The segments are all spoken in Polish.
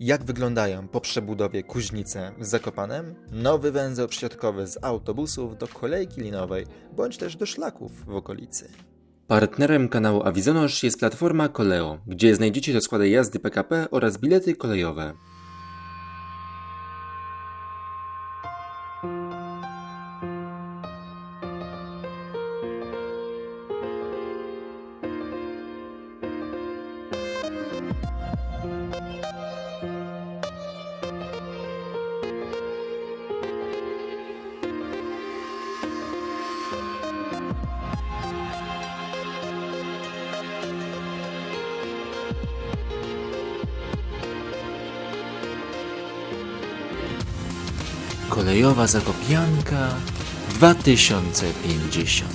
Jak wyglądają po przebudowie Kuźnice z Zakopanem? Nowy węzeł przysiadkowy z autobusów do kolejki linowej, bądź też do szlaków w okolicy. Partnerem kanału Avizonosz jest platforma Koleo, gdzie znajdziecie rozkłady jazdy PKP oraz bilety kolejowe. Kolejowa Zakopianka 2050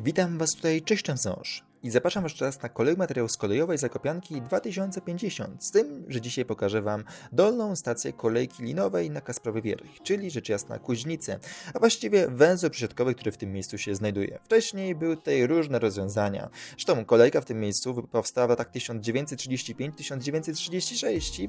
Witam Was tutaj, cześć Częstosz. I zapraszam Was teraz na kolejny materiał z kolejowej Zakopianki 2050, z tym, że dzisiaj pokażę Wam dolną stację kolejki linowej na Kasprowy Wierch, czyli rzecz jasna Kuźnicę, a właściwie węzeł przysiadkowy, który w tym miejscu się znajduje. Wcześniej były tutaj różne rozwiązania. Zresztą kolejka w tym miejscu powstała w latach 1935-1936 i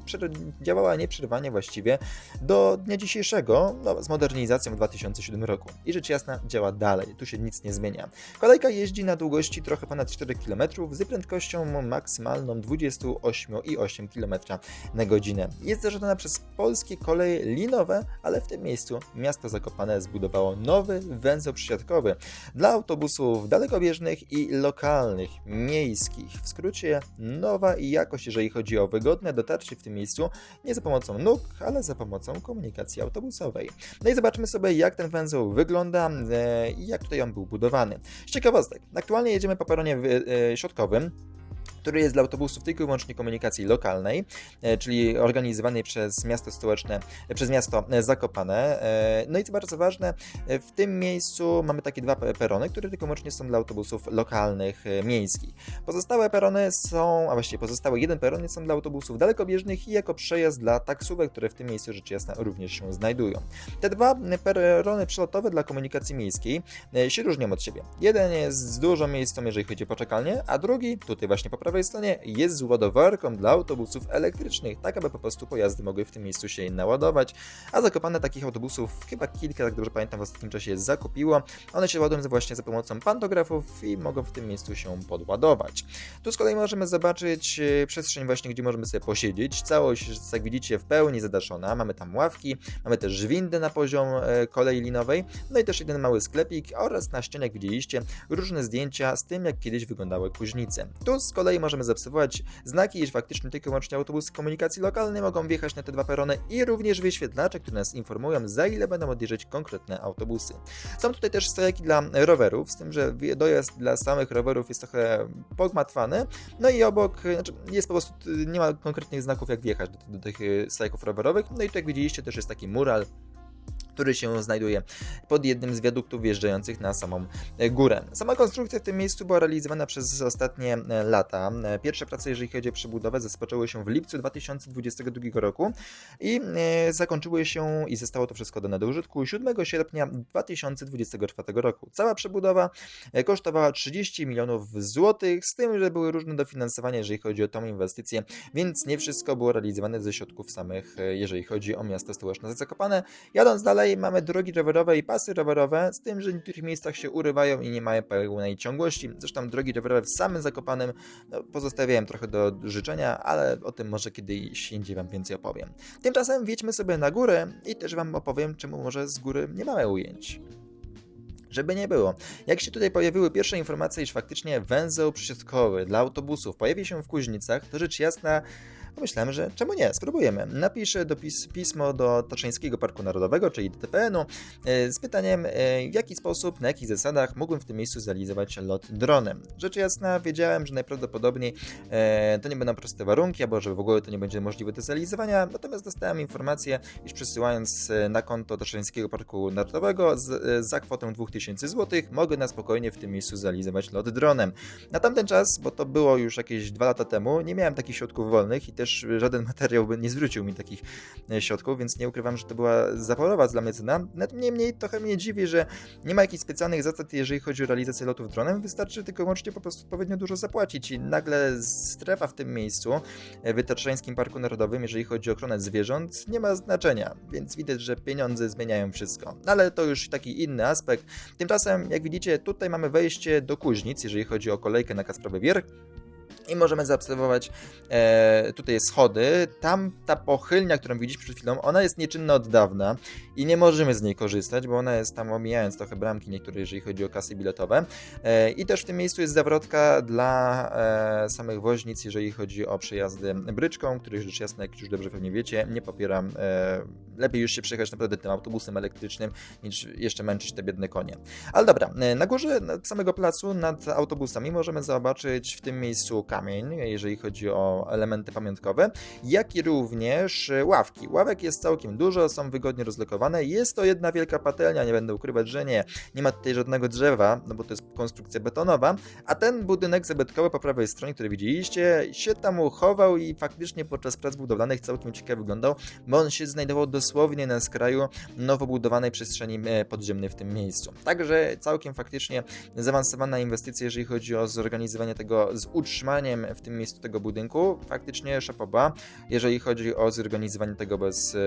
działała nieprzerwanie właściwie do dnia dzisiejszego, no, z modernizacją w 2007 roku. I rzecz jasna działa dalej, tu się nic nie zmienia. Kolejka jeździ na długości trochę ponad 4 km z prędkością maksymalną 28,8 km na godzinę. Jest zarządzana przez polskie koleje linowe, ale w tym miejscu miasto Zakopane zbudowało nowy węzeł przysiadkowy dla autobusów dalekobieżnych i lokalnych, miejskich. W skrócie nowa jakość, jeżeli chodzi o wygodne dotarcie w tym miejscu, nie za pomocą nóg, ale za pomocą komunikacji autobusowej. No i zobaczmy sobie, jak ten węzeł wygląda e, i jak tutaj on był budowany. Z ciekawostek, aktualnie jedziemy po peronie środkowym, który jest dla autobusów tylko i wyłącznie komunikacji lokalnej, e, czyli organizowanej przez miasto stołeczne, e, przez miasto e, Zakopane. No i co bardzo ważne, w tym miejscu mamy takie dwa pe- perony, które tylko i wyłącznie są dla autobusów lokalnych, miejskich. Pozostałe perony są, a właściwie pozostały jeden peron są dla autobusów dalekobieżnych i jako przejazd dla taksówek, które w tym miejscu rzecz jasna również się znajdują. Te dwa perony przelotowe dla komunikacji miejskiej się różnią od siebie. Jeden jest z dużą miejscą, jeżeli chodzi o poczekalnię, a drugi, tutaj właśnie po prawej stronie, jest z ładowarką dla autobusów elektrycznych, tak aby po prostu pojazdy mogły w tym miejscu się naładować, a zakopane takich autobusów chyba kilka, jak dobrze pamiętam, w ostatnim czasie zakupiło. One się ładują właśnie za pomocą pantografów i mogą w tym miejscu się podładować. Tu z kolei możemy zobaczyć e, przestrzeń właśnie, gdzie możemy sobie posiedzieć. Całość jak widzicie, w pełni zadaszona. Mamy tam ławki, mamy też windy na poziom e, kolei linowej, no i też jeden mały sklepik oraz na ścianie, jak widzieliście, różne zdjęcia z tym, jak kiedyś wyglądały kuźnice. Tu z kolei możemy zaobserwować znaki, iż faktycznie tylko i wyłącznie autobusy komunikacji lokalnej mogą wjechać na te dwa perony i również wyświetlacze, które nas informują, za ile będą odjeżdżać konkretne autobusy. Są tutaj też stojaki dla rowerów, z tym, że dojazd dla samych rowerów jest trochę pogmatwany, no i obok, znaczy jest po prostu, y, nie ma konkretnych znaków, jak wjechać do, do tych y, stojków rowerowych, no i tu jak widzieliście też jest taki mural, który się znajduje pod jednym z wiaduktów wjeżdżających na samą e, górę. Sama konstrukcja w tym miejscu była realizowana przez ostatnie e, lata. E, Pierwsze prace, jeżeli chodzi o przebudowę, rozpoczęły się w lipcu 2022 roku i zakończyły się i zostało to wszystko dane do użytku 7 sierpnia 2024 roku. Cała przebudowa kosztowała 30 milionów złotych, z tym, że były różne dofinansowania, jeżeli chodzi o tą inwestycję, więc nie wszystko było realizowane ze środków samych, jeżeli chodzi o miasto stołeczne Zakopane. Jadąc dalej, mamy drogi rowerowe i pasy rowerowe, z tym, że w niektórych miejscach się urywają i nie mają pełnej ciągłości. Zresztą drogi rowerowe w samym Zakopanem no, pozostawiają trochę do życzenia, ale o tym może kiedyś indziej Wam więcej opowiem. Tymczasem wjedźmy sobie na górę i też Wam opowiem, czemu może z góry nie mamy ujęć. Żeby nie było. Jak się tutaj pojawiły pierwsze informacje, iż faktycznie węzeł przysiadkowy dla autobusów pojawi się w Kuźnicach, to rzecz jasna, pomyślałem, że czemu nie, spróbujemy. Napiszę dopis, pismo do Tatrzańskiego Parku Narodowego, czyli DTPN-u, e, z pytaniem, e, w jaki sposób, na jakich zasadach mógłbym w tym miejscu zrealizować lot dronem. Rzecz jasna, wiedziałem, że najprawdopodobniej e, to nie będą proste warunki, albo że w ogóle to nie będzie możliwe do zrealizowania, natomiast dostałem informację, iż przesyłając na konto Tatrzańskiego Parku Narodowego z, za kwotę 2000 zł mogę na spokojnie w tym miejscu zrealizować lot dronem. Na tamten czas, bo to było już jakieś dwa lata temu, nie miałem takich środków wolnych i też żaden materiał nie zwrócił mi takich e, środków, więc nie ukrywam, że to była zaporowa dla mnie cena. Niemniej trochę mnie dziwi, że nie ma jakichś specjalnych zasad, jeżeli chodzi o realizację lotów dronem, wystarczy tylko łącznie po prostu odpowiednio dużo zapłacić i nagle strefa w tym miejscu e, w Tatrzańskim Parku Narodowym, jeżeli chodzi o ochronę zwierząt, nie ma znaczenia, więc widać, że pieniądze zmieniają wszystko. Ale to już taki inny aspekt. Tymczasem, jak widzicie, tutaj mamy wejście do Kuźnic, jeżeli chodzi o kolejkę na Kasprowy Wierch i możemy zaobserwować e, tutaj schody. Tam ta pochylnia, którą widzieliśmy przed chwilą, ona jest nieczynna od dawna i nie możemy z niej korzystać, bo ona jest tam omijając trochę bramki niektóre, jeżeli chodzi o kasy biletowe. E, I też w tym miejscu jest zawrotka dla e, samych woźnic, jeżeli chodzi o przejazdy bryczką, których rzecz jasna, jak już dobrze pewnie wiecie, nie popieram. Lepiej już się przejechać naprawdę tym autobusem elektrycznym, niż jeszcze męczyć te biedne konie. Ale dobra, e, na górze samego placu nad autobusami możemy zobaczyć w tym miejscu kamień, jeżeli chodzi o elementy pamiątkowe, jak i również ławki. Ławek jest całkiem dużo, są wygodnie rozlokowane. Jest to jedna wielka patelnia, nie będę ukrywać, że nie. Nie ma tutaj żadnego drzewa, no bo to jest konstrukcja betonowa, a ten budynek zabytkowy po prawej stronie, który widzieliście, się tam uchował i faktycznie podczas prac budowlanych całkiem ciekawie wyglądał, bo on się znajdował dosłownie na skraju nowo budowanej przestrzeni e, podziemnej w tym miejscu. Także całkiem faktycznie zaawansowana inwestycja, jeżeli chodzi o zorganizowanie tego z utrzymaniem w tym miejscu tego budynku. Faktycznie szapoba, jeżeli chodzi o zorganizowanie tego bez e,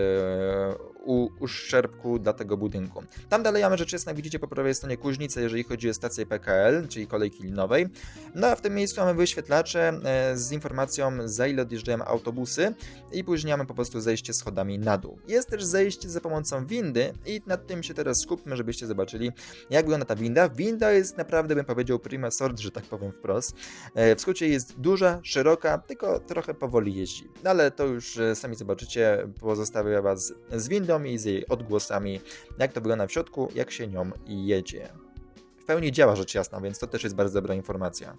u, uszczerbku dla tego budynku. Tam dalej mamy rzecz jasna, widzicie po prawej stronie Kuźnicę, jeżeli chodzi o stację PKL, czyli kolejki linowej. No a w tym miejscu mamy wyświetlacze e, z informacją za ile odjeżdżają autobusy i później mamy po prostu zejście schodami na dół. Jest też zejście za pomocą windy i nad tym się teraz skupmy, żebyście zobaczyli jak wygląda ta winda. Winda jest naprawdę, bym powiedział, prima sort, że tak powiem wprost. E, w skrócie jest duża, szeroka, tylko trochę powoli jeździ. Ale to już e, sami zobaczycie, pozostawię Was z windą i z jej odgłosami, jak to wygląda w środku, jak się nią jedzie. W pełni działa rzecz jasna, więc to też jest bardzo dobra informacja.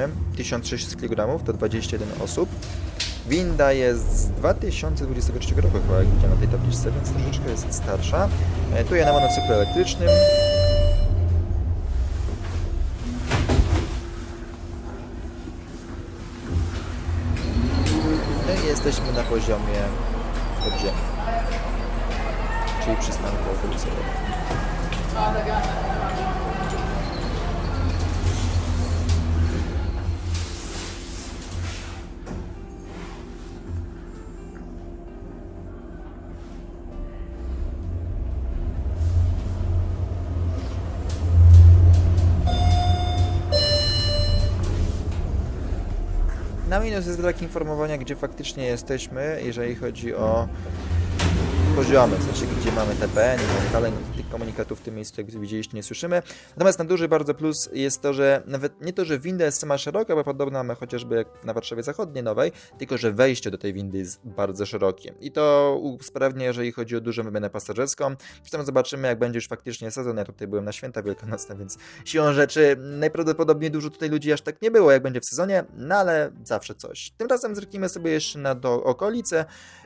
Jak widzimy, 1600 kg to 21 osób. Winda jest z 2023 roku chyba, jak widziałem na tej tabliczce, więc troszeczkę jest starsza. E, tu ja na monocyklu elektrycznym. No i jesteśmy na poziomie podziemia, czyli przystanku autobusowego. Na minus jest brak informowania, gdzie faktycznie jesteśmy, jeżeli chodzi o poziomy, sensie gdzie mamy TPN i tak dalej, komunikatów w tym miejscu, jak widzieliście, nie słyszymy. Natomiast na duży bardzo plus jest to, że nawet nie to, że winda jest sama szeroka, bo podobna mamy chociażby jak na Warszawie Zachodniej nowej, tylko że wejście do tej windy jest bardzo szerokie. I to usprawnia, jeżeli chodzi o dużą wymianę pasażerską. Zresztą zobaczymy, jak będzie już faktycznie sezon. Ja tutaj byłem na święta wielkanocne, więc siłą rzeczy najprawdopodobniej dużo tutaj ludzi aż tak nie było, jak będzie w sezonie, no ale zawsze coś. Tymczasem zerknijmy sobie jeszcze na do okolice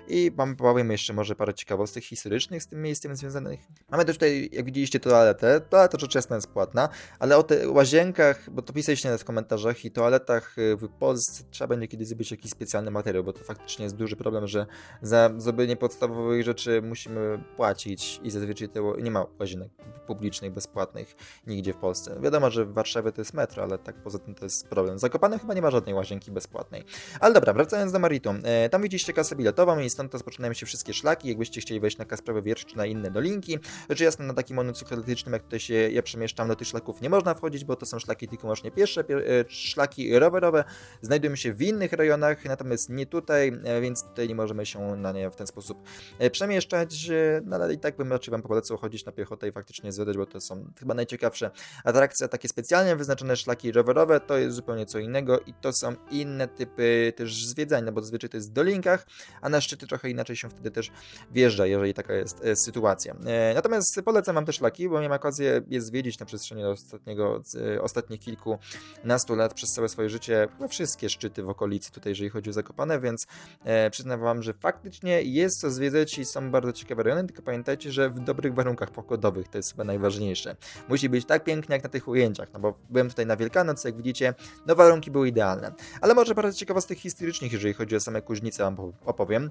i mam jeszcze może parę ciekawostek historycznych z tym miejscem związanych. Mamy też tutaj, jak widzieliście, toaletę. Toaleta rzecz jasna jest płatna, ale o tych łazienkach, bo to pisaliście nawet w komentarzach i toaletach y, w Polsce trzeba będzie kiedyś zrobić jakiś specjalny materiał, bo to faktycznie jest duży problem, że za zrobienie podstawowych rzeczy musimy płacić i zazwyczaj to nie ma łazienek publicznych, bezpłatnych nigdzie w Polsce. Wiadomo, że w Warszawie to jest metro, ale tak poza tym to jest problem. Zakopane chyba nie ma żadnej łazienki bezpłatnej. Ale dobra, wracając do Maritum. E, tam widzieliście kasę biletową i stąd rozpoczynają się wszystkie szlaki. Jakbyście chcieli wejść na Kasprowy Wiersz czy na inne dolinki, rzecz jasna na takim monocyklu jak tutaj się ja przemieszczam, do tych szlaków nie można wchodzić, bo to są szlaki tylko wyłącznie pieszcze, pie, e, szlaki rowerowe znajdują się w innych rejonach, natomiast nie tutaj, e, więc tutaj nie możemy się na nie w ten sposób e, przemieszczać, no ale i tak bym raczej Wam polecał chodzić na piechotę i faktycznie zwiedzać, bo to są chyba najciekawsze atrakcje, takie specjalnie wyznaczone szlaki rowerowe, to jest zupełnie co innego i to są inne typy też zwiedzań, no bo zazwyczaj to jest w dolinkach, a na szczyty trochę inaczej się wtedy też wjeżdża, jeżeli taka jest sytuacja. Natomiast polecam wam te szlaki, bo miałem okazję je zwiedzić na przestrzeni ostatniego, z- ostatnich kilkunastu lat przez całe swoje życie, chyba wszystkie szczyty w okolicy tutaj, jeżeli chodzi o Zakopane, więc e, przyznam wam, że faktycznie jest co zwiedzać i są bardzo ciekawe rejony, tylko pamiętajcie, że w dobrych warunkach pogodowych to jest chyba najważniejsze. Musi być tak pięknie jak na tych ujęciach, no bo byłem tutaj na Wielkanoc, jak widzicie, no warunki były idealne. Ale może parę ciekawostek historycznych, jeżeli chodzi o same Kuźnice, wam opowiem.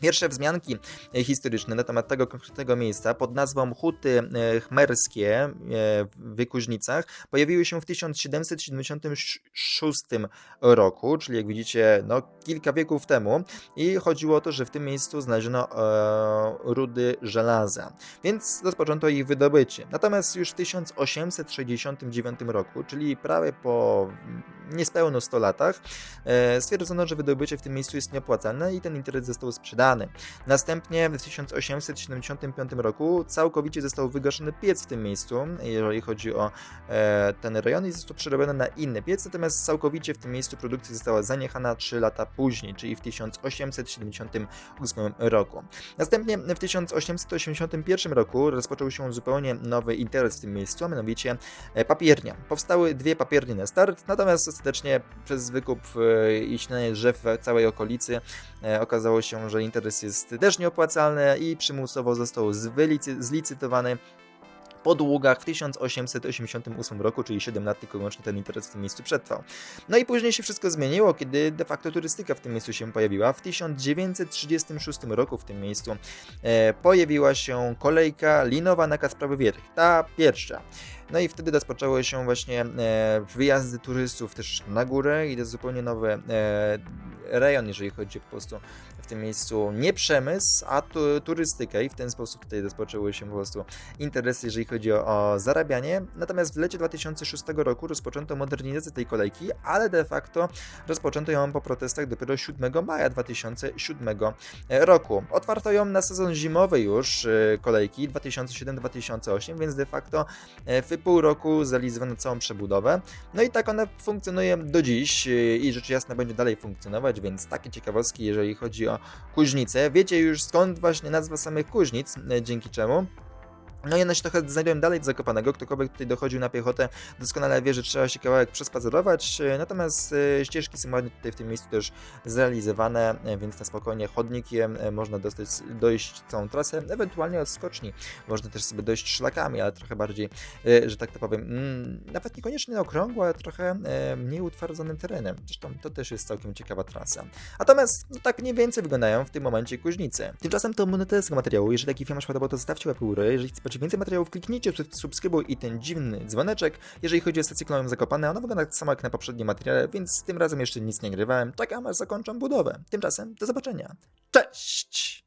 Pierwsze wzmianki e, historyczne na temat tego konkretnego miejsca pod nazwą Huty e, Chmerskie e, w Wykuźnicach pojawiły się w 1776 roku, czyli jak widzicie, no kilka wieków temu i chodziło o to, że w tym miejscu znaleziono e, rudy żelaza, więc rozpoczęto ich wydobycie. Natomiast już w 1869 roku, czyli prawie po niespełna 100 latach, e, stwierdzono, że wydobycie w tym miejscu jest nieopłacalne i ten interes został sprzedany. Następnie w 1875 roku całkowicie został wygaszony piec w tym miejscu, jeżeli chodzi o e, ten rejon i został przerobiony na inny piec, natomiast całkowicie w tym miejscu produkcja została zaniechana 3 lata później, czyli w 1878 roku. Następnie w 1881 roku rozpoczął się zupełnie nowy interes w tym miejscu, a mianowicie e, papiernia. Powstały dwie papiernie na start, natomiast ostatecznie przez wykup e, i śnienie drzew w całej okolicy e, okazało się, że interes jest też nieopłacalny i przymusowo został zlicytowany po długach w 1888 roku, czyli 7 lat tylko i wyłącznie ten interes w tym miejscu przetrwał. No i później się wszystko zmieniło, kiedy de facto turystyka w tym miejscu się pojawiła. W 1936 roku w tym miejscu e, pojawiła się kolejka linowa na Kasprawy Wierch, ta pierwsza. No i wtedy rozpoczęły się właśnie e, wyjazdy turystów też na górę i to zupełnie nowy e, rejon, jeżeli chodzi po prostu w tym miejscu nie przemysł, a tu, turystykę i w ten sposób tutaj rozpoczęły się po prostu interesy, jeżeli chodzi o, o zarabianie. Natomiast w lecie 2006 roku rozpoczęto modernizację tej kolejki, ale de facto rozpoczęto ją po protestach dopiero 7 maja 2007 roku. Otwarto ją na sezon zimowy już e, kolejki 2007-2008, więc de facto e, w pół roku zrealizowano całą przebudowę. No i tak ona funkcjonuje do dziś e, i rzecz jasna będzie dalej funkcjonować, więc takie ciekawostki, jeżeli chodzi o Kuźnicę. Wiecie już skąd właśnie nazwa samych Kuźnic, e, dzięki czemu. No i one się trochę znajdują dalej w Zakopanego. Ktokolwiek tutaj dochodził na piechotę, doskonale wie, że trzeba się kawałek przespacerować. Natomiast e, ścieżki są ładnie tutaj w tym miejscu też zrealizowane, e, więc na spokojnie chodnikiem e, można dostać, dojść całą trasę. Ewentualnie od skoczni można też sobie dojść szlakami, ale trochę bardziej, że tak to powiem, mm, nawet niekoniecznie na okrągło, ale trochę mniej utwardzonym terenem. Zresztą to też jest całkiem ciekawa trasa. Natomiast no, tak mniej więcej wyglądają w tym momencie kuźnice. Tymczasem to monetę tego materiału. Jeżeli taki film się podobał, to zostawcie łapę w górę. Jeżeli chcecie więcej materiałów, kliknijcie sub- subskrybuj i ten dziwny dzwoneczek. Jeżeli chodzi o stację klonową Zakopane, ona wygląda tak samo jak na poprzednim materiale, więc tym razem jeszcze nic nie grywałem. Czekam aż zakończę budowę. Tymczasem do zobaczenia. Cześć!